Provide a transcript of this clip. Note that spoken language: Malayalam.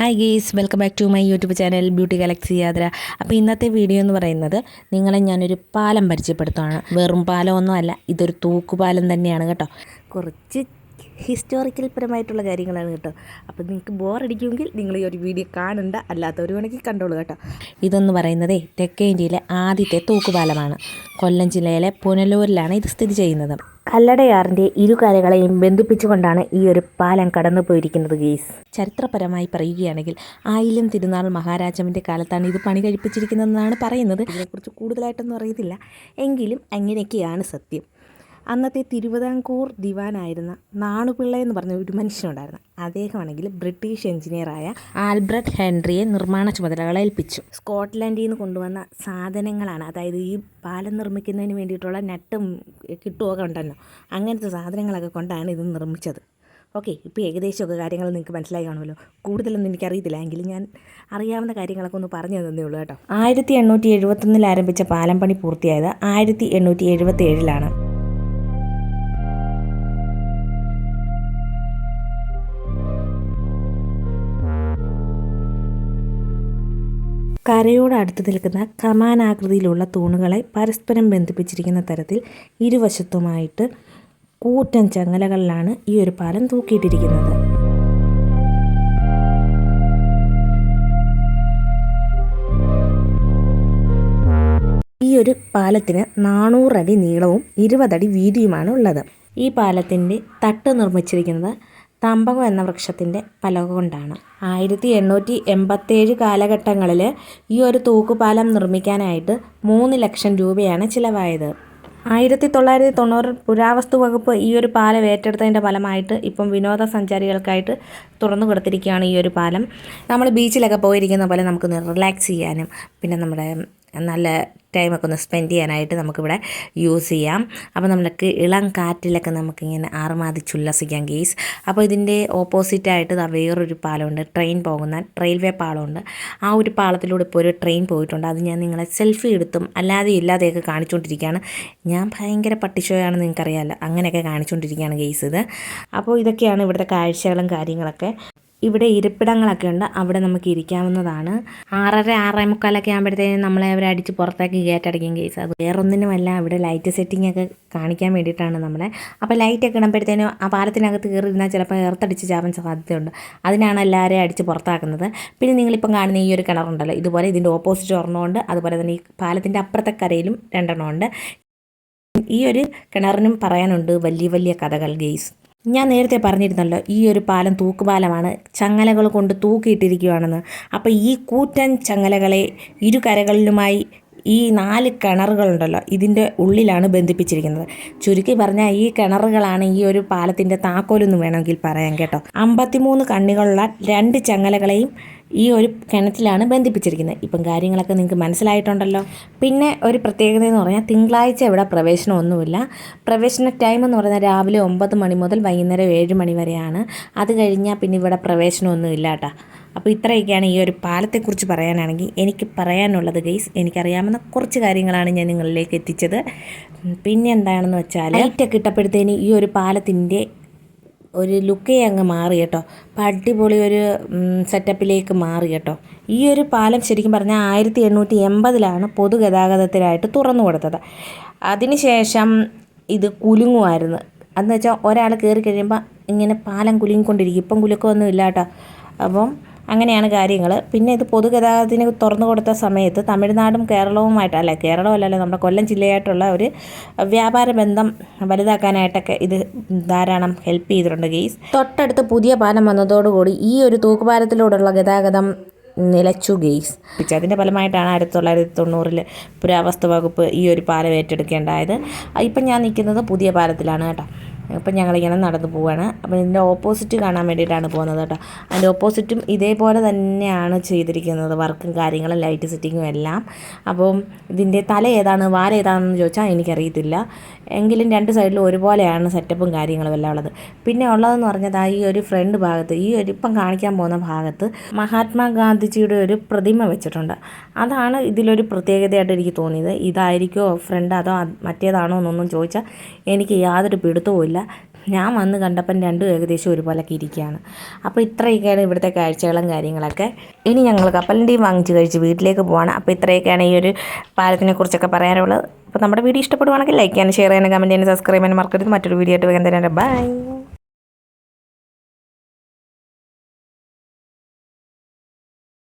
Hi guys welcome back to my YouTube channel beauty galaxy യാത്ര അപ്പോൾ ഇന്നത്തെ വീഡിയോ എന്ന് പറയുന്നത് നിങ്ങളെ ഞാനൊരു പാലം പരിചയപ്പെടുത്തുകയാണ് വെറും പാലമൊന്നും അല്ല ഇതൊരു തൂക്കുപാലം തന്നെയാണ് കേട്ടോ. കുറച്ച് ഹിസ്റ്റോറിക്കൽ പരമായിട്ടുള്ള കാര്യങ്ങളാണ് കേട്ടോ. അപ്പോൾ നിങ്ങൾക്ക് ബോറടിക്കുമെങ്കിൽ നിങ്ങൾ ഈ ഒരു വീഡിയോ കാണണ്ട അല്ലാത്തവർ വേണമെങ്കിൽ കണ്ടോളൂ കേട്ടോ. ഇതെന്ന് പറയുന്നത് തെക്കേ ഇന്ത്യയിലെ ആദ്യത്തെ തൂക്കുപാലമാണ്. കൊല്ലം ജില്ലയിലെ പുനലൂരിലാണ് ഇത് സ്ഥിതി ചെയ്യുന്നത്. കല്ലടയാറിന്റെ ഇരുകരകളെയും ബന്ധിപ്പിച്ചുകൊണ്ടാണ് ഈ ഒരു പാലം കടന്നു പോയിരിക്കുന്നത് ഗെയ്സ്. ചരിത്രപരമായി പറയുകയാണെങ്കിൽ ആയില്യം തിരുനാൾ മഹാരാജാവിന്റെ കാലത്താണ് ഇത് പണി കഴിപ്പിച്ചിരിക്കുന്നതെന്നാണ് പറയുന്നത്. ഇതിനെക്കുറിച്ച് കൂടുതലായിട്ടൊന്നും അറിയത്തില്ല. എങ്കിലും അങ്ങനെയൊക്കെയാണ് സത്യം. അന്നത്തെ തിരുവിതാംകൂർ ദിവാനായിരുന്ന നാണുപിള്ള എന്ന് പറഞ്ഞ ഒരു മനുഷ്യനുണ്ടായിരുന്നു. അദ്ദേഹമാണെങ്കിൽ ബ്രിട്ടീഷ് എഞ്ചിനീയറായ ആൽബ്രട്ട് ഹെൻറിയെ നിർമ്മാണ ചുമതലകൾ ഏൽപ്പിച്ചു. സ്കോട്ട്ലൻഡിൽ നിന്ന് കൊണ്ടുവന്ന സാധനങ്ങളാണ്. അതായത് ഈ പാലം നിർമ്മിക്കുന്നതിന് വേണ്ടിയിട്ടുള്ള നട്ടും കിട്ടുമൊക്കെ ഉണ്ടല്ലോ. അങ്ങനത്തെ സാധനങ്ങളൊക്കെ കൊണ്ടാണ് ഇത് നിർമ്മിച്ചത്. ഓക്കെ ഇപ്പോൾ ഏകദേശമൊക്കെ കാര്യങ്ങൾ നിങ്ങൾക്ക് മനസ്സിലായി കാണുമല്ലോ. കൂടുതലൊന്നും എനിക്കറിയത്തില്ല. എങ്കിലും ഞാൻ അറിയാവുന്ന കാര്യങ്ങളൊക്കെ ഒന്ന് പറഞ്ഞു തന്നേ ഉള്ളൂ കേട്ടോ. ആയിരത്തി എണ്ണൂറ്റി എഴുപത്തൊന്നിൽ ആരംഭിച്ച പാലം പണി പൂർത്തിയായത് ആയിരത്തി എണ്ണൂറ്റി എഴുപത്തി ഏഴിലാണ് കരയോട് അടുത്ത് നിൽക്കുന്ന കമാനാകൃതിയിലുള്ള തൂണുകളെ പരസ്പരം ബന്ധിപ്പിച്ചിരിക്കുന്ന തരത്തിൽ ഇരുവശത്തുമായിട്ട് കൂറ്റൻ ചങ്ങലകളിലാണ് ഈ ഒരു പാലം തൂക്കിയിട്ടിരിക്കുന്നത്. ഈ ഒരു പാലത്തിന് നാനൂറടി നീളവും ഇരുപതടി വീതിയുമാണ് ഉള്ളത്. ഈ പാലത്തിന്റെ തട്ട് നിർമ്മിച്ചിരിക്കുന്നത് തമ്പകം എന്ന വൃക്ഷത്തിന്റെ പലക കൊണ്ടാണ്. ആയിരത്തി എണ്ണൂറ്റി എൺപത്തേഴ് കാലഘട്ടങ്ങളിൽ ഈ ഒരു തൂക്കുപാലം നിർമ്മിക്കാനായിട്ട് മൂന്ന് ലക്ഷം രൂപയാണ് ചിലവായത്. ആയിരത്തി തൊള്ളായിരത്തി തൊണ്ണൂറിൽ പുരാവസ്തു വകുപ്പ് ഈ ഒരു പാലം ഏറ്റെടുത്തതിന്റെ ഫലമായിട്ട് ഇപ്പം വിനോദസഞ്ചാരികൾക്കായിട്ട് തുറന്നു കൊടുത്തിരിക്കുകയാണ് ഈ ഒരു പാലം. നമ്മൾ ബീച്ചിലൊക്കെ പോയിരിക്കുന്ന പോലെ നമുക്ക് റിലാക്സ് ചെയ്യാനും പിന്നെ നമ്മുടെ നല്ല ടൈമൊക്കെ ഒന്ന് സ്പെൻഡ് ചെയ്യാനായിട്ട് നമുക്കിവിടെ യൂസ് ചെയ്യാം. അപ്പോൾ നമ്മൾക്ക് ഇളം കാറ്റിലൊക്കെ നമുക്കിങ്ങനെ ആറുമാതിച്ച് ഉല്ലസിക്കാം ഗെയ്സ് അപ്പോൾ ഇതിന്റെ ഓപ്പോസിറ്റായിട്ട് വേറൊരു പാലമുണ്ട് ട്രെയിൻ പോകുന്ന റെയിൽവേ പാലമുണ്ട് ആ ഒരു പാളത്തിലൂടെ ഇപ്പോൾ ഒരു ട്രെയിൻ പോയിട്ടുണ്ട്. അത് ഞാൻ നിങ്ങളെ സെൽഫി എടുത്തും അല്ലാതെ ഇല്ലാതെയൊക്കെ കാണിച്ചുകൊണ്ടിരിക്കുകയാണ്. ഞാൻ ഭയങ്കര പട്ടിഷോയാണ് നിങ്ങൾക്കറിയാമല്ലോ. അങ്ങനെയൊക്കെ കാണിച്ചുകൊണ്ടിരിക്കുകയാണ് ഗെയ്സ് ഇത്. അപ്പോൾ ഇതൊക്കെയാണ് ഇവിടുത്തെ കാഴ്ചകളും കാര്യങ്ങളൊക്കെ. ഇവിടെ ഇരിപ്പിടങ്ങളൊക്കെ ഉണ്ട്. അവിടെ നമുക്ക് ഇരിക്കാവുന്നതാണ്. ആറര ആറേ മുക്കാലൊക്കെ ആകുമ്പോഴത്തേനും നമ്മളെ അവർ അടിച്ച് പുറത്തേക്ക് കയറ്റടിക്കും കേസ് അത് വേറൊന്നിനുമല്ല ഇവിടെ ലൈറ്റ് സെറ്റിംഗ് ഒക്കെ കാണിക്കാൻ വേണ്ടിയിട്ടാണ് നമ്മളെ. അപ്പോൾ ലൈറ്റ് ഒക്കെ ഇടുമ്പോഴത്തേനും ആ പാലത്തിനകത്ത് കയറിയിരുന്നാൽ ചിലപ്പോൾ എർത്തടിച്ച് ചാവാൻ സാധ്യതയുണ്ട്. അതിനാണ് എല്ലാവരെയും അടിച്ച് പുറത്താക്കുന്നത്. പിന്നെ നിങ്ങളിപ്പം കാണുന്ന ഈ ഒരു കിണറുണ്ടല്ലോ ഇതുപോലെ ഇതിന്റെ ഓപ്പോസിറ്റ് ഒരെണ്ണമുണ്ട് അതുപോലെ തന്നെ ഈ പാലത്തിന്റെ അപ്പുറത്തെ കരയിലും രണ്ടെണ്ണമുണ്ട് ഈ ഒരു കിണറിനും പറയാനുണ്ട് വലിയ വലിയ കഥകൾ ഗെയ്സ് ഞാൻ നേരത്തെ പറഞ്ഞിരുന്നല്ലോ ഈ ഒരു പാലം തൂക്കുപാലമാണ് ചങ്ങലകൾ കൊണ്ട് തൂക്കിയിട്ടിരിക്കുകയാണെന്ന്. അപ്പോൾ ഈ കൂറ്റൻ ചങ്ങലകളെ ഇരു കരകളിലുമായി ഈ നാല് കിണറുകളുണ്ടല്ലോ ഇതിന്റെ ഉള്ളിലാണ് ബന്ധിപ്പിച്ചിരിക്കുന്നത്. ചുരുക്കി പറഞ്ഞാൽ ഈ കിണറുകളാണ് ഈ ഒരു പാലത്തിന്റെ താക്കോലെന്ന് വേണമെങ്കിൽ പറയാം കേട്ടോ. അമ്പത്തിമൂന്ന് കണ്ണികളുള്ള രണ്ട് ചങ്ങലകളെയും ഈ ഒരു കിണറ്റിലാണ് ബന്ധിപ്പിച്ചിരിക്കുന്നത്. ഇപ്പം കാര്യങ്ങളൊക്കെ നിങ്ങൾക്ക് മനസ്സിലായിട്ടുണ്ടല്ലോ. പിന്നെ ഒരു പ്രത്യേകത എന്ന് പറഞ്ഞാൽ തിങ്കളാഴ്ച ഇവിടെ പ്രവേശനമൊന്നുമില്ല. പ്രവേശന ടൈം എന്ന് പറഞ്ഞാൽ രാവിലെ ഒമ്പത് മണി മുതൽ വൈകുന്നേരം ഏഴ് മണി വരെയാണ്. അത് കഴിഞ്ഞാൽ പിന്നെ ഇവിടെ പ്രവേശനമൊന്നും ഇല്ല കേട്ടോ. അപ്പോൾ ഇത്രയൊക്കെയാണ് ഈ ഒരു പാലത്തെക്കുറിച്ച് പറയാനാണെങ്കിൽ എനിക്ക് പറയാനുള്ളത് ഗെയ്സ് എനിക്കറിയാവുന്ന കുറച്ച് കാര്യങ്ങളാണ് ഞാൻ നിങ്ങളിലേക്ക് എത്തിച്ചത്. പിന്നെ എന്താണെന്ന് വെച്ചാൽ ലൈറ്റൊക്കെ ഇട്ടപ്പോഴത്തേന് ഈ ഒരു പാലത്തിന്റെ ഒരു ലുക്കേ അങ്ങ് മാറി കേട്ടോ. അപ്പം അടിപൊളി ഒരു സെറ്റപ്പിലേക്ക് മാറി കേട്ടോ. ഈ ഒരു പാലം ശരിക്കും പറഞ്ഞാൽ ആയിരത്തി എണ്ണൂറ്റി എൺപതിലാണ് പൊതുഗതാഗതത്തിനായിട്ട് തുറന്നു കൊടുത്തത്. അതിനുശേഷം ഇത് കുലുങ്ങുമായിരുന്നു അതെന്ന് വെച്ചാൽ ഒരാൾ കയറി കഴിയുമ്പോൾ ഇങ്ങനെ പാലം കുലുങ്ങിക്കൊണ്ടിരിക്കും. ഇപ്പം കുലുക്കമൊന്നും ഇല്ല കേട്ടോ. അപ്പം അങ്ങനെയാണ് കാര്യങ്ങൾ പിന്നെ ഇത് പൊതുഗതാഗതത്തിന് തുറന്നു കൊടുത്ത സമയത്ത് തമിഴ്നാടും കേരളവുമായിട്ട് അല്ല കേരളം അല്ലല്ലോ നമ്മുടെ കൊല്ലം ജില്ലയായിട്ടുള്ള ഒരു വ്യാപാര ബന്ധം വലുതാക്കാനായിട്ടൊക്കെ ഇത് ധാരാളം ഹെൽപ്പ് ചെയ്തിട്ടുണ്ട് ഗെയ്സ്. തൊട്ടടുത്ത് പുതിയ പാലം വന്നതോടുകൂടി ഈ ഒരു തൂക്കുപാലത്തിലൂടെയുള്ള ഗതാഗതം നിലച്ചു ഗെയ്സ്. പിച്ച് അതിന്റെ ഫലമായിട്ടാണ് ആയിരത്തി തൊള്ളായിരത്തി തൊണ്ണൂറിൽ പുരാവസ്തു വകുപ്പ് ഈ ഒരു പാലം ഏറ്റെടുക്കേണ്ടായത്. ഇപ്പം ഞാൻ നിൽക്കുന്നത് പുതിയ പാലത്തിലാണ് കേട്ടോ. അപ്പം ഞങ്ങളിങ്ങനെ നടന്നു പോവുകയാണ് അപ്പം ഇതിന്റെ ഓപ്പോസിറ്റ് കാണാൻ വേണ്ടിയിട്ടാണ് പോകുന്നത് കേട്ടോ. അതിന്റെ ഓപ്പോസിറ്റും ഇതേപോലെ തന്നെയാണ് ചെയ്തിരിക്കുന്നത്. വർക്കും കാര്യങ്ങളും ലൈറ്റ് സെറ്റിങ്ങും എല്ലാം. അപ്പം ഇതിന്റെ തല ഏതാണ് വാര ഏതാണെന്ന് ചോദിച്ചാൽ എനിക്കറിയത്തില്ല. എങ്കിലും രണ്ട് സൈഡിലും ഒരുപോലെയാണ് സെറ്റപ്പും കാര്യങ്ങളും എല്ലാം ഉള്ളത്. പിന്നെ ഉള്ളതെന്ന് പറഞ്ഞത് ഈ ഒരു ഫ്രണ്ട് ഭാഗത്ത് ഈ ഒരു ഇപ്പം കാണിക്കാൻ പോകുന്ന ഭാഗത്ത് മഹാത്മാഗാന്ധിജിയുടെ ഒരു പ്രതിമ വെച്ചിട്ടുണ്ട്. അതാണ് ഇതിലൊരു പ്രത്യേകതയായിട്ട് എനിക്ക് തോന്നിയത്. ഇതായിരിക്കോ ഫ്രണ്ട് അതോ മറ്റേതാണോ എന്നൊന്നും ചോദിച്ചാൽ എനിക്ക് യാതൊരു പിടുത്തവും ഇല്ല ഞാൻ വന്ന് കണ്ടപ്പം രണ്ടും ഏകദേശം ഒരുപോലൊക്കെ ഇരിക്കുകയാണ്. അപ്പോൾ ഇത്രയൊക്കെയാണ് ഇവിടുത്തെ കാഴ്ചകളും കാര്യങ്ങളൊക്കെ. ഇനി ഞങ്ങൾ കപ്പലിന്റെയും വാങ്ങിച്ച് കഴിച്ച് വീട്ടിലേക്ക് പോവാണ്. അപ്പോൾ ഇത്രയൊക്കെയാണ് ഈ ഒരു പാലത്തിനെ കുറിച്ചൊക്കെ പറയാനുള്ളത്. അപ്പോൾ നമ്മുടെ വീഡിയോ ഇഷ്ടപ്പെടുവാണെങ്കിൽ ലൈക്ക് ചെയ്യാനും ഷെയർ ചെയ്യാനും കമന്റ് ചെയ്യാനും സബ്സ്ക്രൈബ് ചെയ്യാനും മറക്കരുത്. മറ്റൊരു വീഡിയോ ആയിട്ട് വേഗം തന്നെ ബൈ